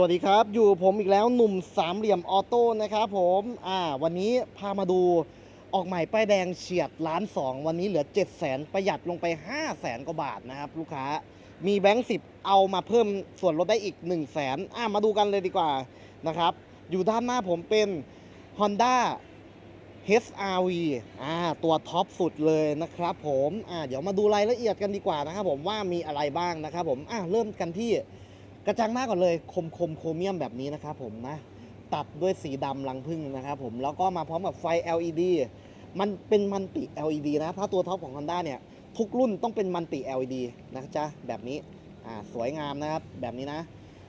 วัสดีครับ อยู่ผมอีกแล้วหนุ่มสามเหลี่ยมออโต้นะครับผมอ่าวันนี้พามาดูออกใหม่ป้ายแดงเฉียดล้านสองวันนี้เหลือ 7 0 0แสนประหยัดลงไป 5 0 0แสนกว่าบาทนะครับ ลูกค้ามีแบงค์สิบเอามาเพิ่มส่วนลดได้อีก 1 0 0 0 0แสนอ่ามาดูกันเลยดีกว่านะครับ อยู่ด้านหน้าผมเป็น Honda HRV อ่าตัวท็อปสุดเลยนะครับผมอ่าเดี๋ยวมาดูรายละเอียดกันดีกว่านะครับผมว่ามีอะไรบ้างนะครับผมอ่าเริ่มกันที่ กระจังหน้าก่อนเลยคมคมโครเมียมแบบนี้นะครับผมนะ ตัดด้วยสีดำรังผึ้งนะครับผมแล้วก็มาพร้อมกับไฟ LED มันเป็นมันติ LED นะถ้าตัวท็อปของ Honda เนี่ย ทุกรุ่นต้องเป็นมันติ LED นะจ๊ะ แบบนี้อ่าสวยงามนะครับ แบบนี้นะ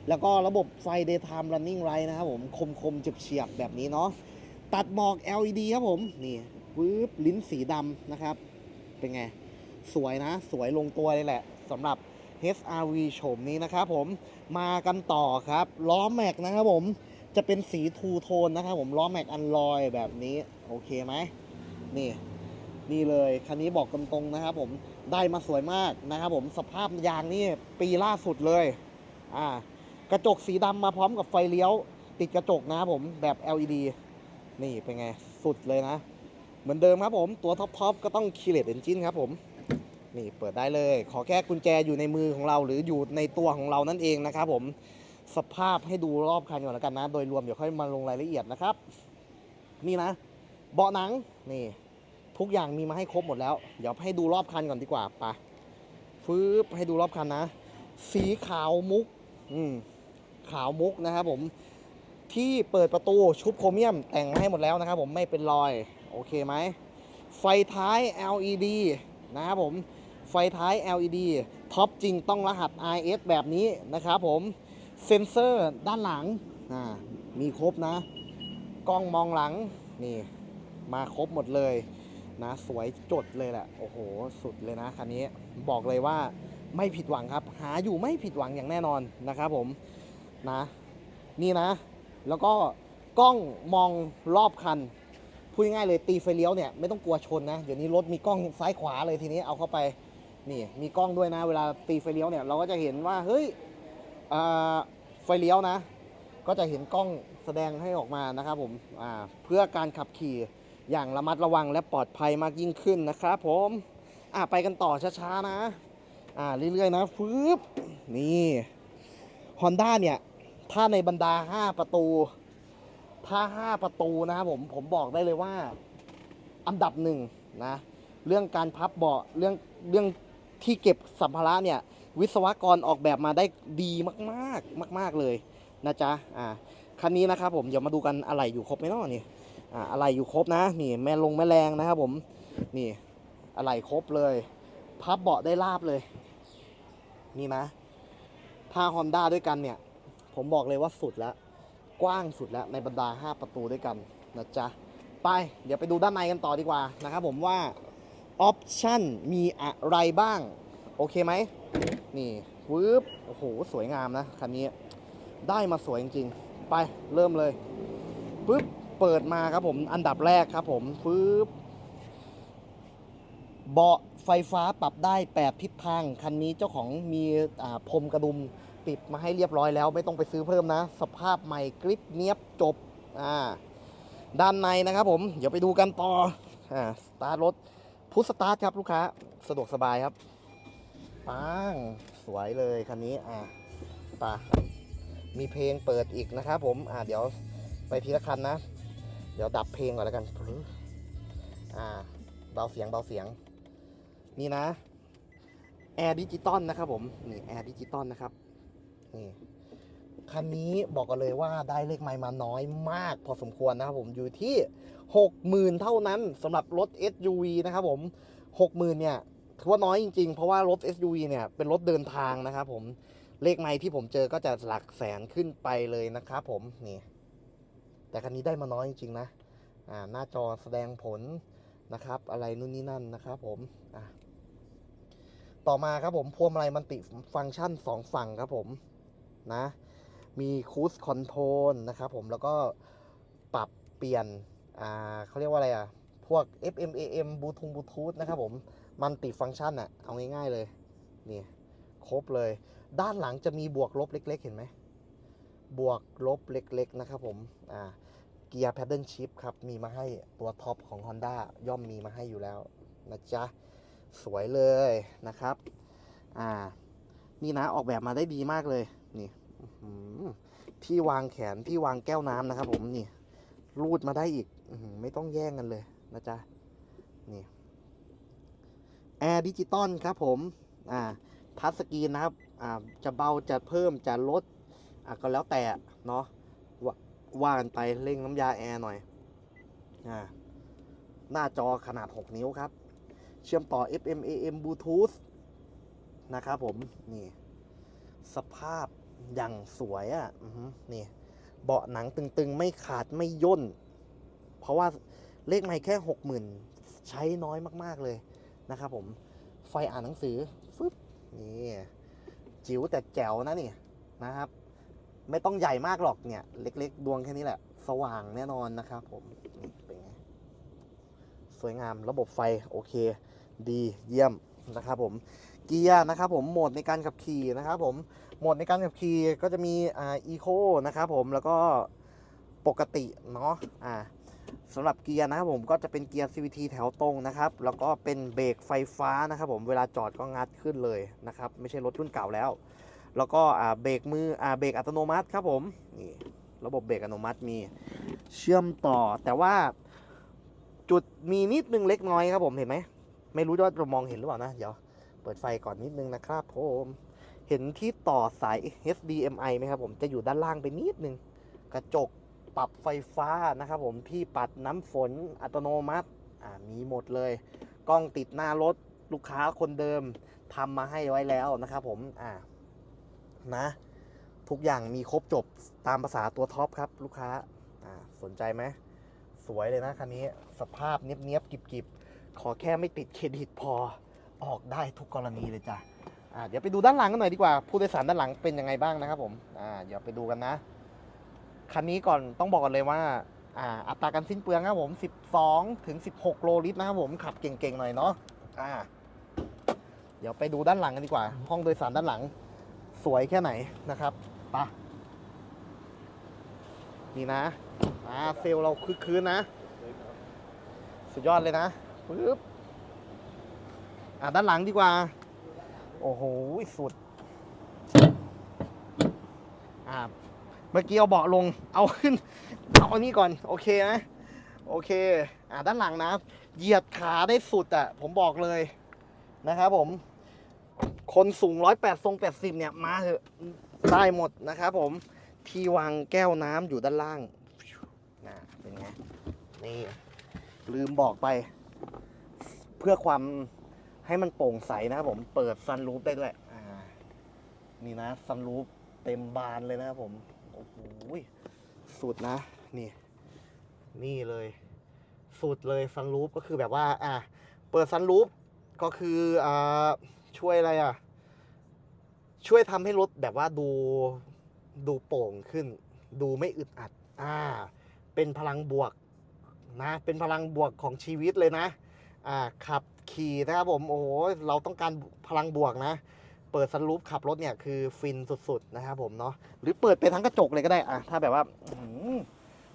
แล้วก็ระบบไฟ daytime running light นะครับผมคมคมๆเฉียบๆแบบนี้เนาะตัดหมอก LED ครับผม นี่วืบลิ้นสีดำนะครับ เป็นไง สวยนะ สวยลงตัวเลยแหละสำหรับ HRV โฉมนี้นะครับผมมากันต่อครับล้อแม็กนะครับผมจะเป็นสีทูโทนนะครับผมล้อแม็กอันลอยแบบนี้ โอเคไหมนี่นี่เลยคันนี้บอกตรงๆนะครับผมได้มาสวยมากนะครับผมสภาพยางนี่ปีล่าสุดเลยอ่ากระจกสีดำมาพร้อมกับไฟเลี้ยว ติดกระจกนะครับผมแบบ LED นี่เป็นไงสุดเลยนะ เหมือนเดิมครับผมตัวท็อปๆก็ต้องคีเลตเอนจินครับผม นี่เปิดได้เลย ขอแค่กุญแจอยู่ในมือของเรา หรืออยู่ในตัวของเรานั่นเองนะครับผมสภาพให้ดูรอบคันก่อนแล้วกันนะ โดยรวมเดี๋ยวค่อยมาลงรายละเอียดนะครับ นี่นะ เบาะหนังนี่ ทุกอย่างมีมาให้ครบหมดแล้ว เดี๋ยวให้ดูรอบคันก่อนดีกว่าปะฟืบให้ดูรอบคันนะ สีขาวมุก อืมขาวมุกนะครับผมที่เปิดประตูชุบโครเมียมแต่งมาให้หมดแล้วนะครับผมไม่เป็นรอย โอเคไหมไฟท้าย LED นะครับผม ไฟท้าย LED ท็อปจริงต้องรหัส IS แบบนี้นะครับผมเซ็นเซอร์ด้านหลังมีครบนะ กล้องมองหลังนี่มาครบหมดเลยนะสวยจดเลยแหละโอ้โห สุดเลยนะคันนี้บอกเลยว่าไม่ผิดหวังครับ หาอยู่ไม่ผิดหวังอย่างแน่นอนนะครับผมนะ นี่นะ แล้วก็กล้องมองรอบคันพูดง่ายเลยตีไฟเลี้ยวเนี่ยไม่ต้องกลัวชนนะเดี๋ยวนี้รถมีกล้องซ้ายขวาเลยทีนี้เอาเข้าไป นี่มีกล้องด้วยนะ เวลาตีไฟเลี้ยวเนี่ยเราก็จะเห็นว่าเฮ้ยไฟเลี้ยวนะ ก็จะเห็นกล้องแสดงให้ออกมานะครับผมเพื่อการขับขี่อย่างระมัดระวังและปลอดภัยมากยิ่งขึ้นนะครับผมอ่าไปกันต่อช้าๆนะอ่าเรื่อยๆนะฟืบนี่ Honda เนี่ย ถ้าในบรรดา 5 ประตู ถ้า 5 ประตูนะครับผมผมบอกได้เลยว่า อันดับหนึ่งนะ เรื่องการพับเบาะเรื่องเรื่อง ที่เก็บสัมภาระเนี่ยวิศวกรออกแบบมาได้ดีมากๆ มาก ๆเลยนะจ๊ะอ่าคันนี้นะครับผมเดี๋ยวมาดูกันอะไรอยู่ครบไหมเนาะนี่อ่าอะไรอยู่ครบนะนี่แม่ลงแม่แรงนะครับผมนี่อะไรครบเลย พับเบาะได้ราบเลยนี่นะ ถ้า Honda ด้วยกันเนี่ย ผมบอกเลยว่าสุดแล้ว กว้างสุดแล้วในบรรดา 5 ประตูด้วยกันนะจ๊ะ ไป เดี๋ยวไปดูด้านในกันต่อดีกว่านะครับผมว่า ออปชั่นมีอะไรบ้าง โอเคไหม นี่วืบโอ้โห สวยงามนะคันนี้ ได้มาสวยจริงๆ ไปเริ่มเลยปึ๊บเปิดมาครับผมอันดับแรกครับผมปึ๊บเบาะไฟฟ้าปรับได้8ทิศทาง คันนี้เจ้าของมีอ่าพรมกระดุมติดมาให้เรียบร้อยแล้ว ไม่ต้องไปซื้อเพิ่มนะ สภาพใหม่กริปเนียบจบอ่าด้านในนะครับผม เดี๋ยวไปดูกันต่ออ่าสตาร์ทรถ พุทสตาร์ทครับลูกค้า สะดวกสบายครับปังสวยเลยคันนี้อ่าไป่ะมีเพลงเปิดอีกนะครับผมอ่าเดี๋ยวไปทีละคันนะ เดี๋ยวดับเพลงก่อนแล้วกันอ่าเบาเสียงเบาเสียง นี่นะแอร์ดิจิตอลนะครับผม นี่แอร์ดิจิตอลนะครับ นี่ คันนี้บอกกันเลยว่าได้เลขไมล์มาน้อยมาก พอสมควรนะครับผมอยู่ที่ 60,000 เท่านั้นสำหรับรถ SUV นะครับผม 60,000 เนี่ยถือว่าน้อยจริงๆ เพราะว่ารถ SUV เนี่ยเป็นรถเดินทางนะครับผมเลขไมล์ที่ผมเจอก็จะหลักแสนขึ้นไปเลยนะครับผมนี่แต่คันนี้ได้มาน้อยจริงๆนะอ่าหน้าจอแสดงผลนะครับ อะไรนู่นนี่นั่นนะครับผมอะต่อมาครับผมพวงมาลัยมันติฟังก์ชัน 2 ฝั่งครับผมนะ มีคูสคอนโทรลนะครับผมแล้วก็ปรับเปลี่ยนอ่าเขาเรียกว่าอะไรอะ พวก FM AM บลูทูธบลูทูธนะครับผมมันติฟังก์ชันอะ เอาง่ายๆเลย นี่ ครบเลย ด้านหลังจะมีบวกลบเล็ก ๆ เห็นไหม บวกลบเล็ก ๆ นะครับผมอ่าเกียร์ paddle shift ครับ มีมาให้ตัวท็อปของ Honda ย่อมมีมาให้อยู่แล้วนะจ๊ะ สวยเลยนะครับ อ่า นี่นะออกแบบมาได้ดีมากเลย นี่ ที่วางแขนที่วางแก้วน้ำนะครับ ผมนี่ รูดมาได้อีกอืไม่ต้องแย่งกันเลยนะจ๊ะนี่แอร์ดิจิตอลครับผม อ่าทัชสกรีนนะครับ อ่า จะเบาจะเพิ่มจะลด อะก็แล้วแต่เนาะว่าว่ากันไปเร่งน้ำยาแอร์หน่อย อ่า หน้าจอขนาด 6 นิ้วครับ เชื่อมต่อ FM AM Bluetooth นะครับผม นี่ สภาพ อย่างสวยอะ่ะนี่ เบาะหนังตึงๆ ไม่ขาดไม่ย่น เพราะว่าเลขไม่แค่60,000ใช้น้อยมากๆเลยนะครับผม ไฟอ่านหนังสือฟึบนี่จิ๋วแต่แจ๋วนะนี่นะครับ ไม่ต้องใหญ่มากหรอกเนี่ย เล็ก ๆ ดวงแค่นี้แหละ สว่างแน่นอนนะครับผมนี่เป็นไงสวยงามระบบไฟโอเค ดีเยี่ยมนะครับผม เกียร์นะครับผมโหมดในการขับขี่นะครับผมโหมดในการขับขี่ก็จะมีอ่าอีโคนะครับผมแล้วก็ปกติเนาะอ่าสำหรับเกียร์นะครับผมก็จะเป็นเกียร์ CVT แถวตรงนะครับ แล้วก็เป็นเบรกไฟฟ้านะครับผมเวลาจอดก็งัดขึ้นเลยนะครับ ไม่ใช่รถรุ่นเก่าแล้ว แล้วก็อ่าเบรกมืออ่าเบรกอัตโนมัติครับผมนี่ระบบเบรกอัตโนมัติมีเชื่อมต่อ แต่ว่าจุดมีนิดนึงเล็กน้อยครับผมเห็นไหมไม่รู้ว่าจะมองเห็นหรือเปล่านะเดี๋ยว เปิดไฟก่อนนิดนึงนะครับผมเห็นที่ต่อสาย HDMI ไหมครับผมจะอยู่ด้านล่างไปนิดนึง กระจกปรับไฟฟ้านะครับผมที่ปัดน้ำฝนอัตโนมัติมีหมดเลย กล้องติดหน้ารถลูกค้าคนเดิมทำมาให้ไว้แล้วนะครับผมอ่านะ ทุกอย่างมีครบจบตามภาษาตัวท็อปครับลูกค้าอ่าสนใจไหมสวยเลยนะคันนี้สภาพเนี้ยบๆกิบๆขอแค่ไม่ติดเครดิตพอ ออกได้ทุกกรณีเลยจ้ะอ่าเดี๋ยวไปดูด้านหลังกันหน่อยดีกว่า ผู้โดยสารด้านหลังเป็นยังไงบ้างนะครับผมอ่าเดี๋ยวไปดูกันนะ คันนี้ก่อนต้องบอกกันเลยว่าอ่าอัตราการสิ้นเปลืองนะครับผม 12 ถึง 16 โลลิตรนะครับผมขับเก่งๆหน่อยเนาะอ่าเดี๋ยวไปดูด้านหลังกันดีกว่า ห้องโดยสารด้านหลังสวยแค่ไหนนะครับปะนี่นะอ่าเซลเราคึกคืนนะ สุดยอดเลยนะปึ๊บ อะด้านหลังดีกว่า โอ้โหสุดอ่าเมื่อกี้เอาเบาะลง เอาขึ้น เอาอันนี้ก่อน โอเคนะโอเค อ่าด้านหลังนะ เหยียดขาได้สุดอะ ผมบอกเลยนะครับผม คนสูง108ทรง80เนี่ย มาเถอะ ได้หมดนะครับผม ที่วางแก้วน้ำอยู่ด้านล่างนะเป็นไง นี่ ลืมบอกไป เพื่อความ ให้มันโปร่งใสนะครับผมเปิดซันรูฟได้ด้วยอ่านี่นะซันรูฟเต็มบานเลยนะครับผมโอ้โหสุดนะนี่ นี่เลย สุดเลยซันรูฟก็คือแบบว่า อ่าเปิดซันรูฟก็คืออ่าช่วยอะไรอะ ช่วยทำให้รถแบบว่าดูดูโปร่งขึ้น ดูไม่อึดอัด อ่า เป็นพลังบวกนะ เป็นพลังบวกของชีวิตเลยนะ อ่าขับ ขี่นะครับผมโอ้โหเราต้องการพลังบวกนะ เปิดซันรูฟขับรถเนี่ยคือฟินสุดๆนะครับผมเนาะหรือเปิดไปทั้งกระจกเลยก็ได้อะถ้าแบบว่า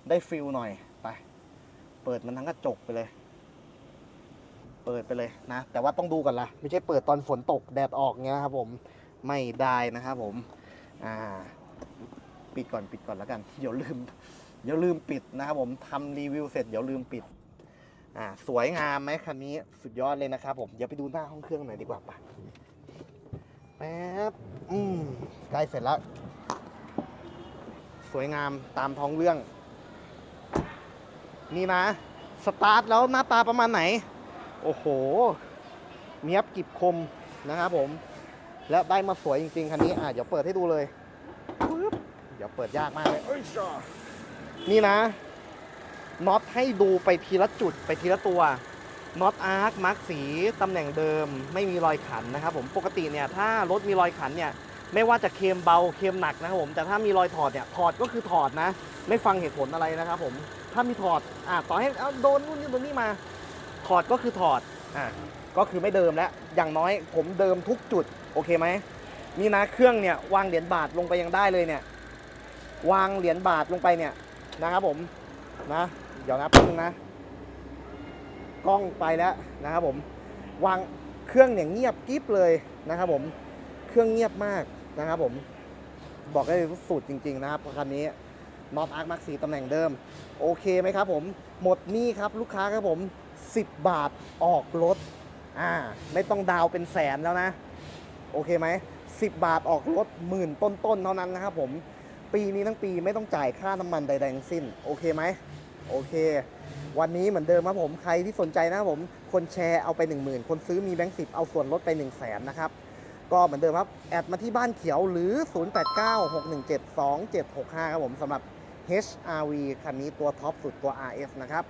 ได้ฟิลหน่อยไปเปิดมันทั้งกระจกไปเลย เปิดไปเลยนะ แต่ว่าต้องดูก่อนละไม่ใช่เปิดตอนฝนตกแดดออกเงี้ยครับผมไม่ได้นะครับผมอ่าปิดก่อนปิดก่อนแล้วกันเดี๋ยวลืมเดี๋ยวลืมปิดนะครับผมทำรีวิวเสร็จเดี๋ยวลืมปิด อ่าสวยงามไหมคันนี้สุดยอดเลยนะครับผมเดี๋ยวไปดูหน้าห้องเครื่องหน่อยดีกว่าปะแป๊บอืมใกล้เสร็จแล้วสวยงามตามท้องเรื่อง นี่นะสตาร์ทแล้วหน้าตาประมาณไหน โอ้โหเนี้ยบกิบคมนะครับผม แล้วได้มาสวยจริงๆคันนี้อะเดี๋ยวเปิดให้ดูเลยเดี๋ยวเปิดยากมากเลยนี่นะ น็อตให้ดูไปทีละจุดไปทีละตัวน็อตอาร์คมาร์กสีตำแหน่งเดิม ไม่มีรอยขันนะครับผมปกติเนี่ยถ้ารถมีรอยขันเนี่ยไม่ว่าจะเคมเบาเคมหนักนะครับผมแต่ถ้ามีรอยถอดเนี่ยถอดก็คือถอดนะ ไม่ฟังเหตุผลอะไรนะครับผมถ้ามีถอดอะต่อให้เอาโดนนู่นนี่โดนนี่มา ถอดก็คือถอดอะก็คือไม่เดิมแล้วอย่างน้อยผมเดิมทุกจุดโอเคไหมนี่นะเครื่องเนี่ยวางเหรียญบาทลงไปยังได้เลยเนี่ยวางเหรียญบาทลงไปเนี่ยนะครับผมนะ เดี๋ยวนะแป๊บนึงนะ กล้องไปแล้วนะครับผม วางเครื่องเนี่ยเงียบกริบเลยนะครับผม เครื่องเงียบมากนะครับผม บอกได้เลยว่าสุดจริง ๆ นะครับคันนี้น็อตอาร์คมาร์คสีตำแหน่งเดิม โอเคไหมครับผม หมดนี่ครับลูกค้าครับผม 10 บาทออกรถ อ่า ไม่ต้องดาวเป็นแสนแล้วนะ โอเคไหม10 บาทออกรถหมื่นต้นๆเท่านั้นนะครับผม ปีนี้ทั้งปีไม่ต้องจ่ายค่าน้ำมันใดๆทั้งสิ้น โอเคไหม โอเค วันนี้เหมือนเดิมครับผมใครที่สนใจนะครับผมคนแชร์เอาไป 10,000 คนซื้อมีแบงค์สิบเอาส่วนลดไป 1 0 0 0 0แสนนะครับก็เหมือนเดิมครับ แอดมาที่บ้านเขียวหรือ 0896172765 ครับผมสำหรับ HRV คันนี้ตัวท็อปสุดตัว RS นะครับ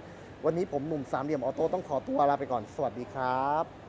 วันนี้ผมหนุ่มสามเหลี่ยมออโต้ต้องขอตัวลาไปก่อนสวัสดีครับ